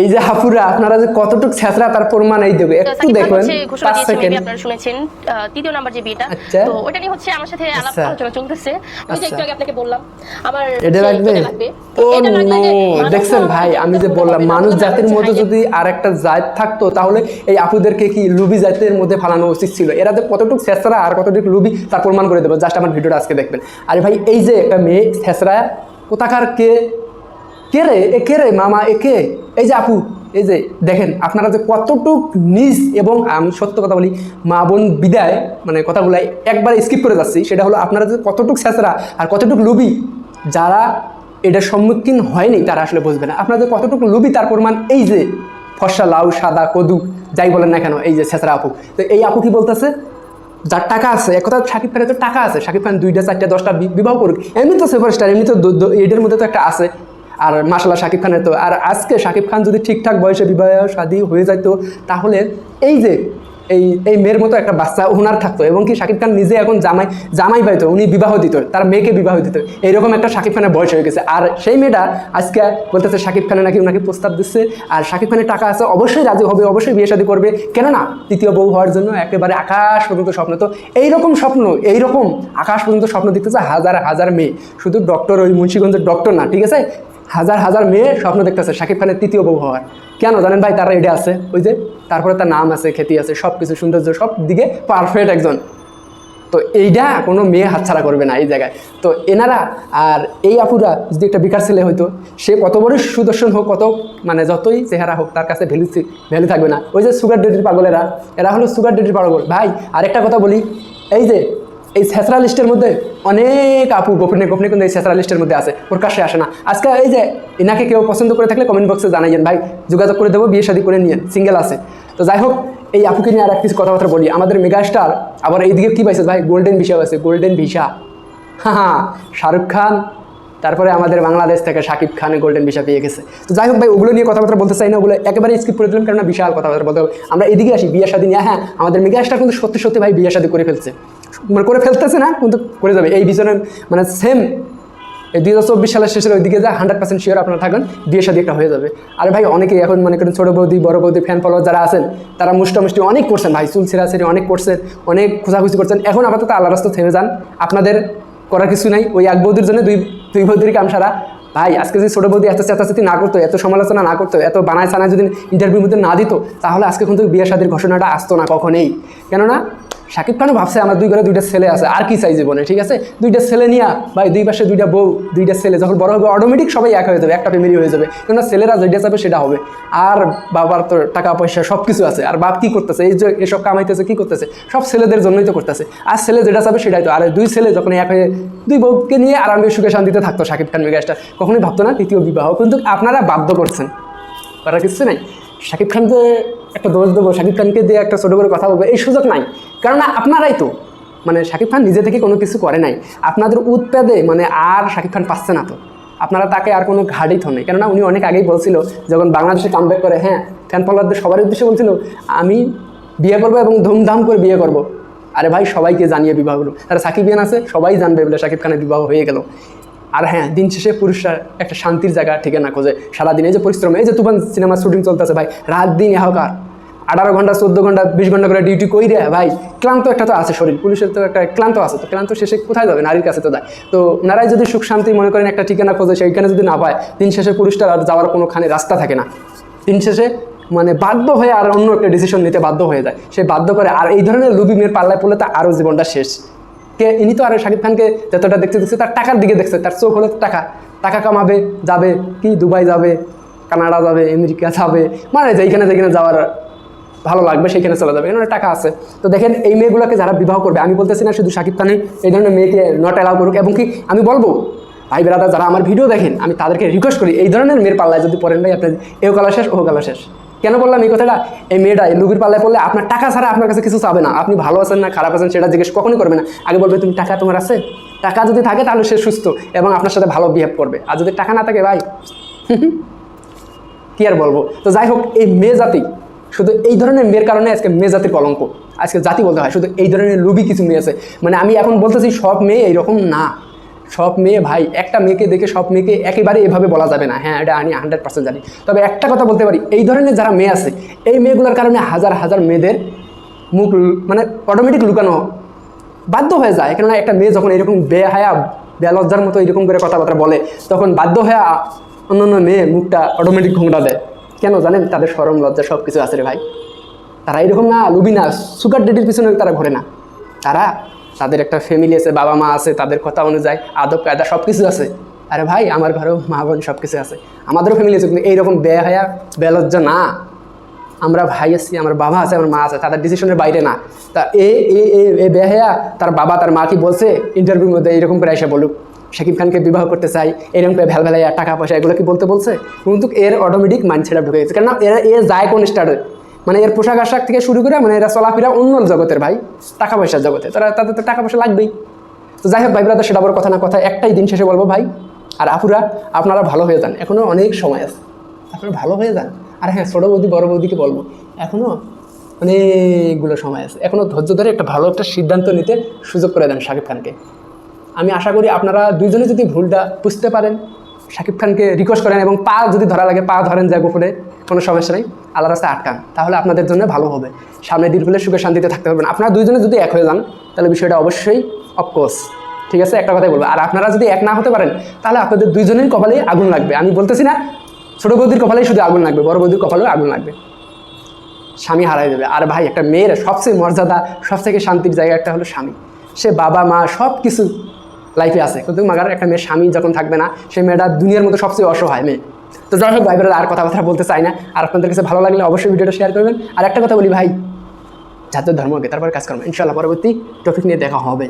এই যে হাফুরা আপনারা যে কতটুকু ছেঁচড়া তার প্রমাণ এই দেবে একটু দেখবেন। পাঁচ সেকেন্ড। আপনারা শুনেছেন তৃতীয় নাম্বার যে বিয়েটা আচ্ছা। তো ওটা নিয়ে হচ্ছে আমার সাথে আলাপ আচ্ছা। আলোচনা চলতেছে। আমি যে আচ্ছা। একটু আগে আপনাকে বললাম আমার এটা লাগবে? ও নো মানুষ দেখছেন ভাই আমি যে বললাম মানুষ জাতির মধ্যে যদি আরেকটা জাত থাকতো তাহলে এই আপুদেরকে কি লুবি জাতের মধ্যে ফালানো উচিত ছিল? এরা যে কতটুকু ছেঁচড়া আর কতটুকু লুবি তার প্রমাণ করে দেবো। জাস্ট আমার ভিডিওটা আজকে দেখবেন। আরে ভাই এই যে একটা মেয়ে ছেঁচড়া কোথাকার কে কে রে এ কে রে মামা, এ কে? এই যে আপু, এই যে, দেখেন, আপনারা যে কতটুক নিজ এবং আমি সত্য কথা বলি, মা বোন বিদায় মানে কথাগুলো একবার স্কিপ করে যাচ্ছি, সেটা হলো আপনারা যে কতটুক স্যাঁচরা আর কতটুক লুবি যারা এটার সম্মুখীন হয়নি, তারা আসলে বুঝবে না। আপনাদের কতটুকু লুবি তার প্রমাণ এই যে, ফর্সা লাউ, সাদা কদু, যাই বলেন না কেন, এই যে ছেঁচড়া আপু। তো এই আপু কি বলতেছে? যার টাকা আছে, এক কথা শাকিব খানের তো টাকা আছে শাকিব খান দুইটা, চারটা, দশটা বিবাহ করুক, এমনি তো সুপারস্টার এমনি তো দ- মধ্যে তো একটা আছে। আর মাসাল্লাহ শাকিব খানের তো, আর আজকে শাকিব খান যদি ঠিকঠাক বয়সে বিবাহ শাদী হয়ে যেত তাহলে এই যে এই এই মেয়ের মতো একটা বাচ্চা ওনার থাকতো, এবং কি শাকিব খান নিজে এখন জামাই জামাই পাইতো, উনি বিবাহ দিত, তার মেয়েকে বিবাহ দিত, এইরকম একটা শাকিব খানের বয়স হয়ে গেছে। আর সেই মেয়েটা আজকে বলতেছে শাকিব খানের নাকি ওনাকে প্রস্তাব দিচ্ছে, আর শাকিব খানের টাকা আছে, অবশ্যই রাজি হবে, অবশ্যই বিয়ে শাদী করবে, কেননা তৃতীয় বউ হওয়ার জন্য একেবারে আকাশ পর্যন্ত স্বপ্ন। তো এইরকম স্বপ্ন, এইরকম আকাশ পর্যন্ত স্বপ্ন দেখতেছে হাজার হাজার মেয়ে, শুধু ডক্টর ওই মুন্সীগঞ্জের ডক্টর না, ঠিক আছে? হাজার হাজার মেয়ে স্বপ্ন দেখতেছে শাকিব খানের তৃতীয় বউ হওয়ার। কেন জানেন ভাই, তারা এটা আছে, ওই যে তারপরে তার নাম আছে, খ্যাতি আছে সব কিছু সৌন্দর্য, সব দিকে পারফেক্ট একজন। তো এইটা কোনো মেয়ে হাতছাড়া করবে না এই জায়গায়। তো এনারা আর এই আপুরা যদি একটা বেকার ছেলে হইতো, সে কত বড় সুদর্শন হোক, কত মানে যতই চেহারা হোক, তার কাছে ভ্যালু ভ্যালু থাকবে না। ওই যে সুগার ডেডির পাগলেরা, এরা হলো সুগার ডেডির পাগল। ভাই, আরেকটা কথা বলি, এই যে এই ছেঁচড়া লিস্টের মধ্যে অনেক আপু গোপনে গোপনে কিন্তু এই ছেঁচড়া লিস্টের মধ্যে আছে প্রকাশ্যে আসে না। আজকে এই যে এনাকে কেউ পছন্দ করে থাকলে কমেন্ট বক্সে জানাইয়েন, ভাই যোগাযোগ করে দেবো, বিয়ে শাদী করে নিয়েন সিঙ্গেল আছে। তো যাই হোক, এই আপুকে নিয়ে আর এক কিছু কথাবার্তা বলি। আমাদের মেগাস্টার আবার এইদিকে কী পাইছে ভাই? গোল্ডেন ভিসা পাইছে গোল্ডেন ভিসা হ্যাঁ শাহরুখ খান, তারপরে আমাদের বাংলাদেশ থেকে শাকিব খান গোল্ডেন ভিসা পেয়ে গেছে। তো যাই হোক ভাই, ওগুলো নিয়ে কথাবার্তা বলতে চাই না, ওগুলো একেবারে স্কিপ করে দিলাম, কেননা বিশাল কথাবার্তা বলতে হবে। আমরা এদিকে আসি, বিয়ে শাদী নিয়ে। হ্যাঁ আমাদের মেগাস্টার কিন্তু সত্যি সত্যি ভাই বিয়ে শাদী করে ফেলছে। মানে করে ফেলতেছে না, কিন্তু করে যাবে। এই বিজনের মানে সেম এই দুই হাজার চব্বিশ সালের শেষের ওইদিকে যা হান্ড্রেড পার্সেন্ট শিওর আপনারা থাকেন, বিয়ে শাদী একটা হয়ে যাবে। আর ভাই, অনেকেই এখন মনে করেন ছোটো বৌদি, বড় বৌদি ফ্যান ফলোয়ার যারা আছেন, তারা মুষ্টামুষ্টি অনেক করছেন ভাই, চুল ছিঁড়াছিঁড়ি অনেক করছেন, অনেক খোঁজাখুঁজি করছেন। এখন আপাতত আল্লাহ রাস্তা থেমে যান। আপনাদের করার কিছু নাই। ওই এক বৌদির জন্য দুই দুই বৌদির কাম সারা। ভাই, আজকে যদি ছোটো বৌদি এত চেতাচেতি না করতো, এত সমালোচনা না করতো, এত বানায় সানায় যদি ইন্টারভিউর মধ্যে না দিত, তাহলে আজকে কিন্তু বিয়ে শাদীর ঘোষণাটা আসতো না কখনোই। কেননা শাকিব খানও ভাবছে আমার দুই ঘরে দুইটা ছেলে আছে, আর কি চাই জীবনে, ঠিক আছে? দুইটা ছেলে নিয়া, ভাই, দুই পাশে দুইটা বউ, দুইটা ছেলে, যখন বড় হবে অটোমেটিক সবাই এক হয়ে যাবে, একটা ফ্যামিলি হয়ে যাবে। কেননা ছেলেরা যেটা চাবে সেটা হবে। আর বাবার তো টাকা পয়সা সব কিছু আছে, আর বাপ কি করতেছে, এই যে এসব কামাইতেছে, কি করতেছে? সব ছেলেদের জন্যই তো করতেছে। আর ছেলে যেটা চাবে সেটাই তো, আর দুই ছেলে যখন এক হয়ে, দুই বউকে নিয়ে আরামে সুখে শান্তিতে থাকতো শাকিব খান মেগাস্টার, কখনোই ভাবতো না তৃতীয় বিবাহ, কিন্তু আপনারা বাধ্য করছেন। করার কিছু নাই। শাকিব খানকে একটা দোষ দেবো শাকিব খানকে দিয়ে একটা ছোটো করে কথা বলব, এই সুযোগ নাই। কেননা আপনারাই তো মানে শাকিব খান নিজে থেকে কোনো কিছু করে নাই। আপনাদের উৎপাদে মানে আর শাকিব খান পাচ্ছে না তো। আপনারা তাকে আর কোনো ঘাড়ি থ নেই কেননা উনি অনেক আগেই বলছিল, যখন বাংলাদেশে কামব্যাক করে হ্যাঁ ফ্যান ফলোয়ারদের সবার উদ্দেশ্যে বলছিল, আমি বিয়ে করব এবং ধুমধাম করে বিয়ে করব। আরে ভাই, সবাইকে জানিয়ে বিবাহ হলো। তারা সাকিব ইয়ান আছে, সবাই জানবে বলে শাকিব খানের বিবাহ হয়ে গেল। আর হ্যাঁ দিন শেষে পুরুষরা একটা শান্তির জায়গা, ঠিকানা খোঁজে। সারাদিন এই যে পরিশ্রম, এই যে তুফান সিনেমার শুটিং চলতেছে ভাই, রাত দিন এহকার। আঠারো ঘণ্টা, চোদ্দ ঘণ্টা, বিশ ঘণ্টা করে ডিউটি কই রে ভাই, ক্লান্ত একটা তো আছে শরীর, পুলিশের তো একটা ক্লান্ত আছে, তো ক্লান্ত শেষে কোথায় যাবে, নারীর কাছে তো যায়। তো নারাই যদি সুখ শান্তি মনে করেন, একটা ঠিকানা খোঁজে, সেইখানে যদি না পায়, দিন শেষে পুরুষটার আর যাওয়ার কোনোখানে রাস্তা থাকে না। দিন শেষে মানে বাধ্য হয়ে আর অন্য একটা ডিসিশন নিতে বাধ্য হয়ে যায়। সে বাধ্য করে, আর এই ধরনের লুবি মেয়ের পাল্লায় পড়লে তার আরও জীবনটা শেষ। কে, ইনি তো আর শাকিব খানকে যতটা দেখতে দেখছে, তার টাকার দিকে দেখছে, তার চোখ হলো টাকা। টাকা কামাবে, যাবে, কি, দুবাই যাবে, কানাডা যাবে, আমেরিকা যাবে মানে যেইখানে যেখানে যাওয়ার ভালো লাগবে সেখানে চলে যাবে এখানে টাকা আছে। তো দেখেন, এই মেয়েগুলোকে যারা বিবাহ করবে, আমি বলতেছি না শুধু শাকিব খানে এই ধরনের মেয়েকে নট অ্যালাউ করুক, এবং কি, আমি বলব, ভাই বেড়াদা যারা আমার ভিডিও দেখেন, আমি তাদেরকে রিকোয়েস্ট করি, এই ধরনের মেয়ের পাল্লায় যদি পড়েন ভাই, আপনার এও কালা শেষ ও কালা শেষ কেন বললাম এই কথাটা? এই মেয়েটা, এই লুবির পাল্লায় পড়লে আপনার টাকা ছাড়া আপনার কাছে কিছু চাবে না। আপনি ভালো আছেন না, খারাপ আছেন সেটা জিজ্ঞেস কখনই করবে না। আগে বলবে, তুমি টাকা তোমার আছে? টাকা যদি থাকে তাহলে সে সুস্থ এবং আপনার সাথে ভালো বিহেভ করবে। আর যদি টাকা না থাকে, ভাই, কি আর বলব? তো যাই হোক, এই মেয়ে জাতি, শুধু এই ধরনের মেয়ের কারণে আজকে মেয়ে জাতির কলঙ্ক। আজকে জাতি বলতে হয়, শুধু এই ধরনের লুবি কিছু মেয়ে আছে। মানে আমি এখন বলতেছি, সব মেয়ে এইরকম না। সব মেয়ে ভাই, একটা মেয়েকে দেখে সব মেয়েকে একেবারে এভাবে বলা যাবে না। হ্যাঁ এটা আমি হান্ড্রেড পার্সেন্ট জানি। তবে একটা কথা বলতে পারি, এই ধরনের যারা মেয়ে আছে, এই মেয়েগুলোর কারণে হাজার হাজার মেয়েদের মুখ মানে অটোমেটিক লুকানো বাধ্য হয়ে যায়। কেননা একটা মেয়ে যখন এরকম বেহায়া, বেলজ্জার মতো এরকম করে কথাবার্তা বলে, তখন বাধ্য হয়ে অন্যান্য মেয়ে মুখটা অটোমেটিক ঘুমটা দেয়। কেন জানেন? তাদের সরম, লজ্জা সব কিছু আছে রে ভাই। তারা এরকম না, লুবি না সুগার ডেডির পিছনে তারা ঘোরে না। তারা তাদের একটা ফ্যামিলি আছে, বাবা মা আছে, তাদের কথা অনুযায়ী আদব, কায়দা সব কিছু আছে। আরে ভাই, আমার ঘরেও মা বোন সব কিছু আছে। আমাদেরও ফ্যামিলি আছে, কিন্তু এইরকম বেহায়া, বেলজ্জা না। আমরা ভাই আছি, আমার বাবা আছে, আমার মা আছে, তাদের ডিসিশনের বাইরে না। তা এ এ বেহায়া, তার বাবা, তার মা কি বলছে? ইন্টারভিউর মধ্যে এরকম করে এসে বলুক। শাকিব খানকে বিবাহ করতে চাই, এরকম করে ভ্যাল ভ্যালাইয়া টাকা পয়সা, এগুলো কি বলতে বলছে? কিন্তু এর অটোমেটিক মাইন্ড সেটা ঢুকে গেছে। কেননা এরা, এ যায় কোন স্টারে মানে এর পোশাক আশাক থেকে শুরু করে মানে এরা চলাফেরা অন্য জগতের ভাই, টাকা পয়সার জগতে। তারা তাদের তো টাকা পয়সা লাগবেই। তো যাই হোক ভাই ব্রাদার সেটা বড় কথা না, কথা একটাই দিন শেষে বলব ভাই। আর আপুরা, আপনারা ভালো হয়ে যান। এখনও অনেক সময় আছে। আপনারা ভালো হয়ে যান। আর হ্যাঁ ছোটো বৌদি, বড় বৌদিকে বলব এখনও অনেকগুলো সময় আছে। এখনও ধৈর্য ধরে একটা ভালো একটা সিদ্ধান্ত নিতে সুযোগ করে দেন শাকিব খানকে। আমি আশা করি আপনারা দুইজনে যদি ভুলটা বুঝতে পারেন শাকিব খানকে রিকোয়েস্ট করেন এবং পা যদি ধরা লাগে, পা ধরেন যায় গোপনে, কোনো সমস্যা নেই। আল্লাহ রাস্তায় আটকান। তাহলে আপনাদের জন্য ভালো হবে। সামনে দিন হলে সুখে শান্তিতে থাকতে পারবেন আপনারা দুইজনে যদি এক হয়ে যান, তাহলে বিষয়টা অবশ্যই অফকোর্স ঠিক আছে? একটা কথাই বলব। আর আপনারা যদি এক না হতে পারেন, তাহলে আপনাদের দুইজনের কপালেই আগুন লাগবে। আমি বলতেছি না, ছোটো বৌদির কপালেই শুধু আগুন লাগবে, বড় বৌদির কপালেও আগুন লাগবে। স্বামী হারাই দেবে আর ভাই, একটা মেয়ের সবচেয়ে মর্যাদা, সবথেকে শান্তির জায়গা একটা হলো স্বামী। সে বাবা, মা সব কিছু লাইফে আছে। কিন্তু মাগার একটা মেয়ের স্বামী যখন থাকবে না সেই মেয়েটা দুনিয়ার মতো সবচেয়ে অসহায় মেয়ে। তো যাই হোক ভাই বোনেরা, আর কথাবার্তা বলতে চাই না। আর আপনাদের কাছে ভালো লাগলে অবশ্যই ভিডিওটা শেয়ার করবেন। আর একটা কথা বলি ভাই জাতীয় ধর্মকে তারপর কাজ করবেন ইনশাল্লাহ পরবর্তী টপিক নিয়ে দেখা হবে।